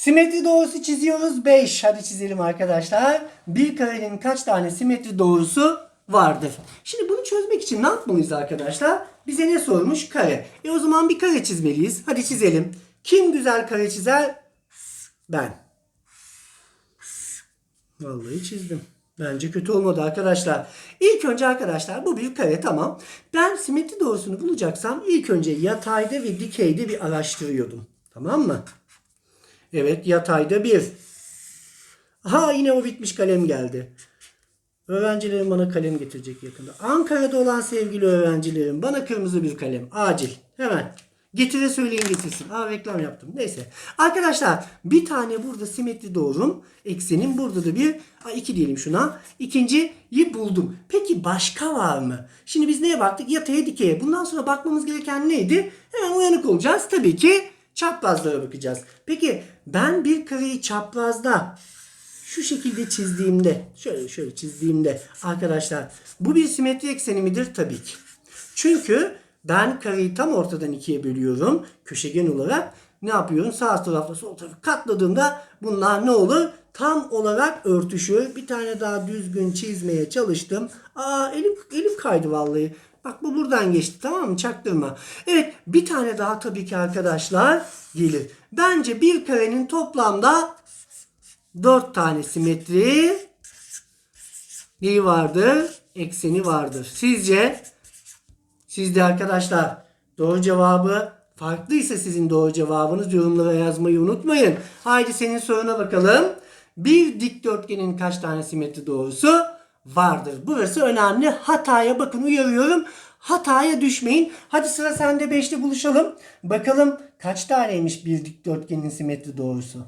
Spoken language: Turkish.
Simetri doğrusu çiziyoruz 5. Hadi çizelim arkadaşlar. Bir karenin kaç tane simetri doğrusu vardır? Şimdi bunu çözmek için ne yapmalıyız arkadaşlar? Bize ne sormuş? Kare. E o zaman bir kare çizmeliyiz. Hadi çizelim. Kim güzel kare çizer? Ben. Vallahi çizdim. Bence kötü olmadı arkadaşlar. İlk önce arkadaşlar bu bir kare tamam. Ben simetri doğrusunu bulacaksam ilk önce yatayda ve dikeyde bir araştırıyordum. Tamam mı? Evet yatayda bir. Ha yine o bitmiş kalem geldi. Öğrencilerim bana kalem getirecek yakında. Ankara'da olan sevgili öğrencilerim bana kırmızı bir kalem. Acil. Hemen. Getire söyleyin getirsin. Aa reklam yaptım. Neyse. Arkadaşlar bir tane burada simetri doğrum. Eksenin burada da bir. Aa, iki diyelim şuna. İkinciyi buldum. Peki başka var mı? Şimdi biz neye baktık? Yataya dikeye. Bundan sonra bakmamız gereken neydi? Hemen uyanık olacağız. Tabii ki çaprazlara bakacağız. Peki ben bir kareyi çaprazda şu şekilde çizdiğimde, şöyle şöyle çizdiğimde arkadaşlar bu bir simetri ekseni midir? Tabii ki. Çünkü ben kareyi tam ortadan ikiye bölüyorum. Köşegen olarak ne yapıyorum? Sağ tarafla sol tarafı katladığımda bunlar ne olur? Tam olarak örtüşüyor. Bir tane daha düzgün çizmeye çalıştım. Aa elim, elim kaydı vallahi. Bak bu buradan geçti tamam mı? Çaktırma. Evet bir tane daha tabii ki arkadaşlar gelir. Bence bir karenin toplamda 4 tane simetri neyi vardır? Ekseni vardır. Sizce? Sizde arkadaşlar doğru cevabı farklıysa sizin doğru cevabınız yorumlara yazmayı unutmayın. Haydi senin soruna bakalım. Bir dikdörtgenin kaç tane simetri doğrusu vardır? Burası önemli. Hataya bakın uyarıyorum. Hataya düşmeyin. Hadi sıra sende 5'te buluşalım. Bakalım kaç taneymiş bir dikdörtgenin simetri doğrusu?